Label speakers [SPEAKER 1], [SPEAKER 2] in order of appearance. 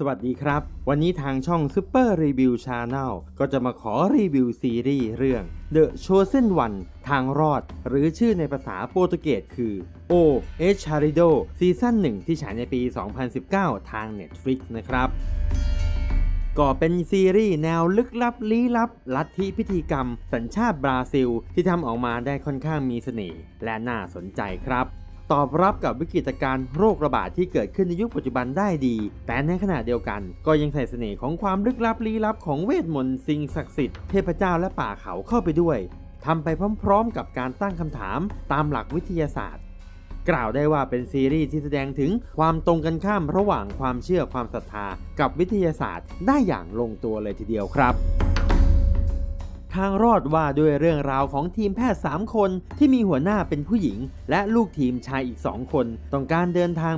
[SPEAKER 1] สวัสดีครับ วันนี้ทางช่อง Super Review Channel ก็จะมาขอรีวิวซีรีส์เรื่อง The Chosen One ทางรอด หรือชื่อในภาษาโปรตุเกสคือ O e c h a r i d o ซีซั่น1 ที่ฉายในปี 2019 ทาง Netflix นะครับก็เป็นซีรีส์แนวลึกลับลี้ลับ ลัทธิพิธีกรรม สัญชาติบราซิล ที่ทำออกมาได้ค่อนข้างมีเสน่ห์และน่าสนใจครับ ตอบรับกับวิกฤตการณ์โรคระบาดที่เกิดขึ้นในยุคปัจจุบันได้ดี แต่ในขณะเดียวกัน ก็ยังใส่เสน่ห์ของความลึกลับลี้ลับของเวทมนต์สิ่งศักดิ์สิทธิ์เทพเจ้าและป่าเขาเข้าไปด้วยทำไปพร้อมๆ กับการตั้งคำถามตามหลักวิทยาศาสตร์ กล่าวได้ว่าเป็นซีรีส์ที่แสดงถึงความตรงกันข้ามระหว่างความเชื่อความศรัทธากับวิทยาศาสตร์ได้อย่างลงตัวเลยทีเดียวครับ ทางรอดว่าด้วยเรื่องราวของทีมแพทย์ 3 คนที่มีหัวหน้าเป็นผู้หญิง และลูกทีมชายอีก 2 คน ต้องการเดินทาง